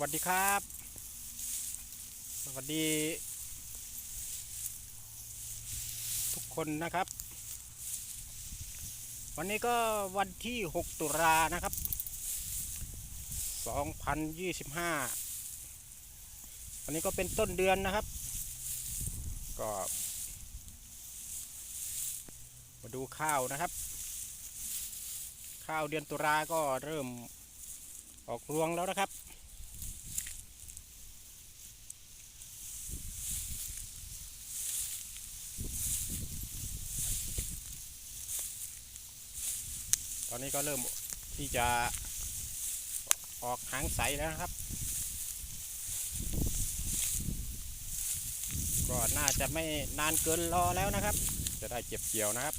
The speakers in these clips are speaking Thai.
วัสดีครับ สวัสดี ทุกคนนะครับ วันนี้ก็วันที่ 6 ตุลานะครับ 2025 วันนี้ก็เป็นต้นเดือนนะครับ ก็ มาดูข้าวนะครับ ข้าวเดือนตุลาก็เริ่มออกรวงแล้วนะครับ อนนี้ก็เริ่มที่จะออกหางใสแล้วนะครับ ก็น่าจะไม่นานเกินรอแล้วนะครับ จะได้เก็บเกี่ยวนะครับ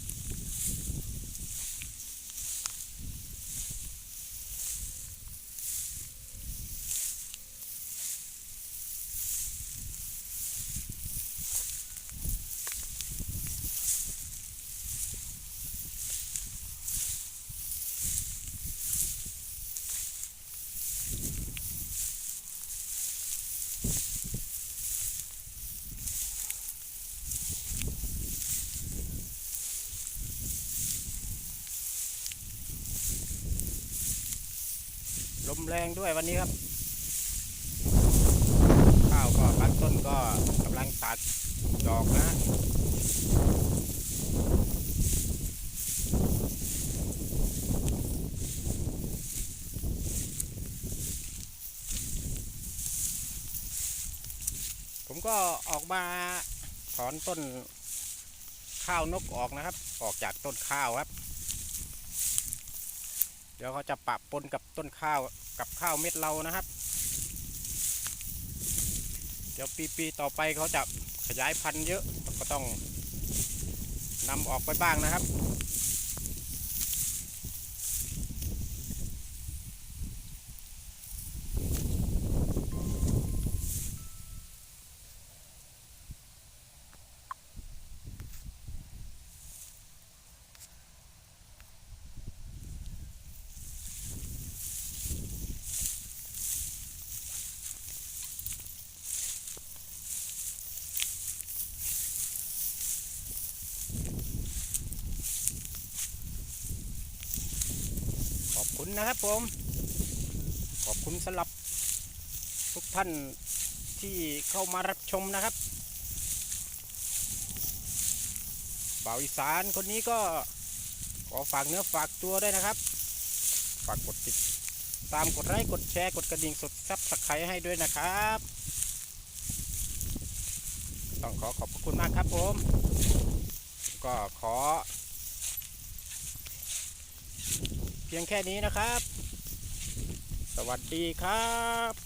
มแรงด้วยวันนี้ครับ ข้าวก็บางต้นก็กำลังตัดดอกนะผมก็ออกมาถอนต้นข้าวนกออกนะครับ ออกจากต้นข้าวครับ เดี๋ยวเขาจะปะปนกับต้นข้าว กับข้าวเม็ดเรานะครับ เดี๋ยวปีปีๆต่อไปเขาจะขยายพันธุ์เยอะก็ต้องนำออกไปบ้างนะครับ คุณนะครับผม ขอบคุณสำหรับทุกท่านที่เข้ามารับชมนะครับบ่าวอีสานคนนี้ก็ขอฝากเนื้อฝากตัวด้วยนะครับ ฝากกดติดตามกดไลค์กดแชร์กดกระดิ่งสดซับสไครต์ให้ด้วยนะครับ ต้องขอขอบพระคุณมากครับผม ก็ขอ เพียงแค่นี้นะครับ สวัสดีครับ